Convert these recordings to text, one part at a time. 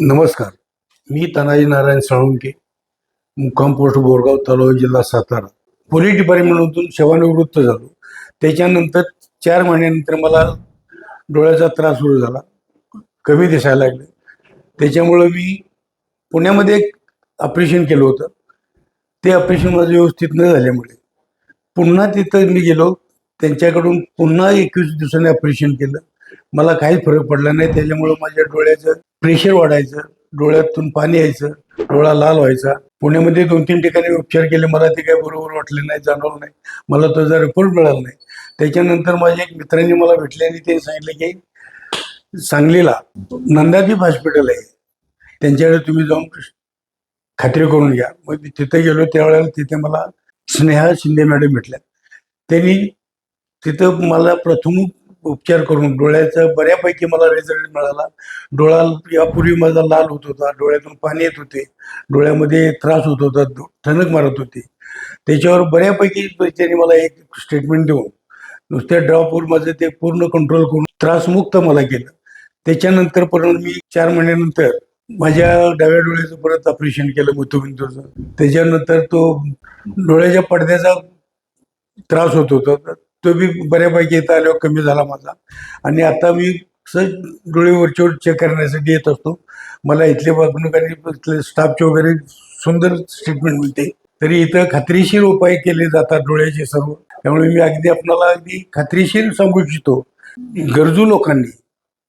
नमस्कार. मी तानाजी नारायण साळुंके मुक्काम पोस्ट बोरगाव तालुका जिल्हा सातारा. पोलीस डिपार्टमेंटमधून सेवानिवृत्त झालो. त्याच्यानंतर चार महिन्यानंतर मला डोळ्याचा त्रास सुरू झाला. कमी दिसायला लागले. त्याच्यामुळं मी पुण्यामध्ये एक ऑपरेशन केलं होतं. ते ऑपरेशन माझं व्यवस्थित न झाल्यामुळे पुन्हा तिथं मी गेलो. त्यांच्याकडून पुन्हा एकवीस दिवसांनी ऑपरेशन केलं. मला काही फरक पडला नाही. त्याच्यामुळं माझ्या डोळ्याचं प्रेशर वाढायचं. डोळ्यातून पाणी यायचं. डोळा लाल व्हायचा. पुण्यामध्ये दोन तीन ठिकाणी उपचार केले. मला ते काही बरोबर वाटले नाही जाणवलं नाही. मला त्याचा रिपोर्ट मिळाला नाही. त्याच्यानंतर माझ्या एक मित्रांनी मला भेटले आणि ते सांगितले की सांगलीला नंदादीप हॉस्पिटल आहे. त्यांच्याकडे तुम्ही जाऊन खात्री करून घ्या. मग मी तिथे गेलो. त्यावेळेला तिथे मला स्नेहा शिंदे मॅडम भेटल्या. त्यांनी तिथं मला प्रथम उपचार करून डोळ्याचा बऱ्यापैकी मला रिझल्ट मिळाला. डोळा यापूर्वी माझा लाल होत होता डोळ्यातून पाणी येत होते. डोळ्यामध्ये त्रास होत होता ठणक मारत होती. त्याच्यावर बऱ्यापैकी त्यांनी मला एक स्टेटमेंट देऊन नुसत्या ड्रॉपवर माझं ते पूर्ण कंट्रोल करून त्रासमुक्त मला केलं. त्याच्यानंतर परत मी चार महिन्यानंतर माझ्या डाव्या डोळ्याचं परत ऑपरेशन केलं मोतीबिंदूचं त्याच्यानंतर तो डोळ्याच्या पडद्याचा त्रास होत होता. तो बी बऱ्यापैकी इथं आल्यावर कमी झाला माझा. आणि आता मी सहज डोळेवरचे चेक करण्यासाठी येत असतो. मला इथले वागणूक आणि इथले स्टाफचे वगैरे सुंदर स्टेटमेंट मिळते. तरी इथं खात्रीशीर उपाय केले जातात डोळ्याचे सर्व. त्यामुळे मी अगदी आपल्याला अगदी खात्रीशीर सांगू इच्छितो. गरजू लोकांनी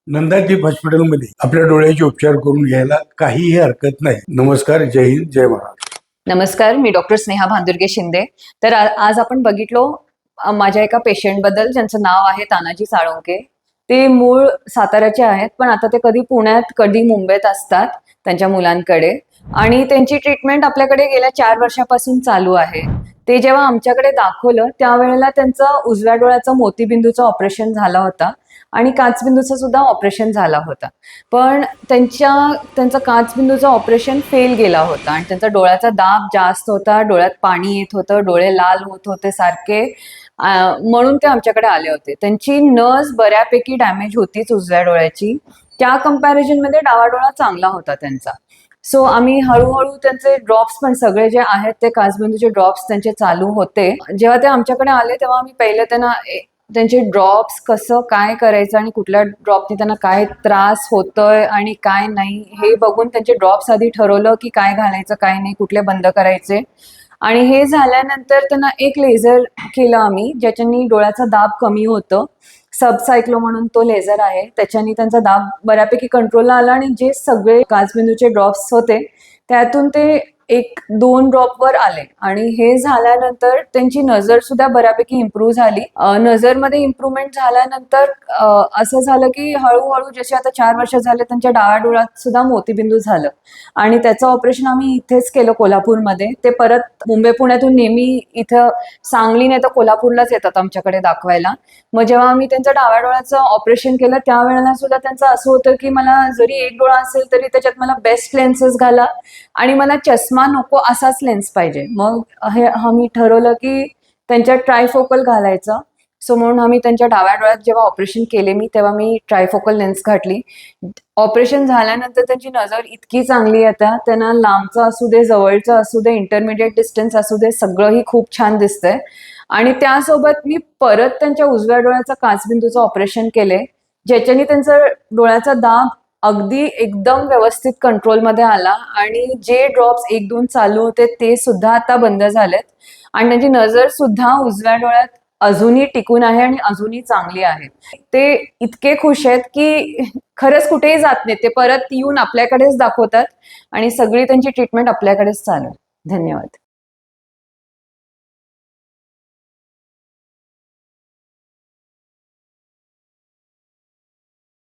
नंदादीप हॉस्पिटलमध्ये आपल्या डोळ्याचे उपचार करून घ्यायला काहीही हरकत नाही. नमस्कार जय हिंद जय महाराज नमस्कार मी डॉक्टर स्नेहा भांदुर्गे शिंदे. तर आज आपण बघितलो माझ्या एका पेशंटबद्दल ज्यांचं नाव आहे तानाजी साळुंके ते मूळ साताऱ्याचे आहेत पण आता ते कधी पुण्यात कधी मुंबईत असतात त्यांच्या मुलांकडे. आणि त्यांची ट्रीटमेंट आपल्याकडे गेल्या चार वर्षापासून चालू आहे. ते जेव्हा आमच्याकडे दाखवलं त्यावेळेला त्यांचं उजव्या डोळ्याचं मोतीबिंदूचं ऑपरेशन झालं होता आणि काचबिंदूचं सुद्धा ऑपरेशन झाला होता. पण त्यांच्या त्यांचं काचबिंदूचं ऑपरेशन फेल गेला होता आणि त्यांचा डोळ्याचा दाब जास्त होता डोळ्यात पाणी येत होतं डोळे लाल होत होते सारखे म्हणून ते आमच्याकडे आले होते. त्यांची नस बऱ्यापैकी डॅमेज होतीच उजव्या डोळ्याची. त्या कम्पॅरिझनमध्ये डावा डोळा चांगला होता त्यांचा. सो आम्ही हळूहळू त्यांचे ड्रॉप्स पण सगळे जे आहेत ते काचबिंदूचे ड्रॉप्स त्यांचे चालू होते. जेव्हा ते आमच्याकडे आले तेव्हा आम्ही पहिले त्यांना त्यांचे ड्रॉप्स कसं काय करायचं आणि कुठल्या ड्रॉपने त्यांना काय त्रास होतोय आणि काय नाही हे बघून त्यांचे ड्रॉप्स आधी ठरवलं की काय घालायचं काय नाही कुठले बंद करायचे. आणि हे झाल्यानंतर त्यांना एक लेझर केलं आम्ही ज्याच्यानी डोळ्याचा दाब कमी होतं. सबसायक्लो म्हणून तो लेझर आहे. त्याच्यानी त्यांचा दाब बऱ्यापैकी कंट्रोलला आला आणि जे सगळे काचबिंदूचे ड्रॉप्स होते त्यातून ते एक दोन ड्रॉपवर आले. आणि हे झाल्यानंतर त्यांची नजर सुद्धा बऱ्यापैकी इम्प्रूव्ह झाली. नजरमध्ये इम्प्रूव्हमेंट झाल्यानंतर असं झालं की हळूहळू जसे आता चार वर्ष झाले त्यांच्या डाव्या डोळ्यात सुद्धा मोतीबिंदू झालं. आणि त्याचं ऑपरेशन आम्ही इथेच केलं कोल्हापूरमध्ये. ते परत मुंबई पुण्यातून नेहमी इथं सांगली नाही तर कोल्हापूरलाच येतात आमच्याकडे दाखवायला. मग जेव्हा आम्ही त्यांच्या डाव्या डोळ्याचं ऑपरेशन केलं त्यावेळेला सुद्धा त्यांचं असं होतं की मला जरी एक डोळा असेल तरी त्याच्यात मला बेस्ट लेन्सेस घाला आणि मला चष्मा नको असाच लेन्स पाहिजे. मग हे आम्ही ठरवलं की त्यांच्या ट्रायफोकल घालायचं. सो म्हणून आम्ही त्यांच्या डाव्या डोळ्यात जेव्हा ऑपरेशन केले मी तेव्हा मी ट्रायफोकल लेन्स घातली. ऑपरेशन झाल्यानंतर त्यांची नजर इतकी चांगली आता. त्यांना लांबचं असू दे जवळचं असू दे इंटरमिडिएट डिस्टन्स असू दे सगळंही खूप छान दिसतंय. आणि त्यासोबत मी परत त्यांच्या उजव्या डोळ्याचं काचबिंदूचं ऑपरेशन केले ज्याच्याने त्यांचा डोळ्याचा दाब अगदी एकदम व्यवस्थित कंट्रोलमध्ये आला आणि जे ड्रॉप्स एक दोन चालू होते ते सुद्धा आता बंद झालेत. आणि त्यांची नजर सुद्धा उजव्या डोळ्यात अजूनही टिकून आहे आणि अजूनही चांगली आहे. ते इतके खुश आहेत की खरंच कुठेही जात नाही ते परत येऊन आपल्याकडेच दाखवतात आणि सगळी त्यांची ट्रीटमेंट आपल्याकडेच चालू धन्यवाद.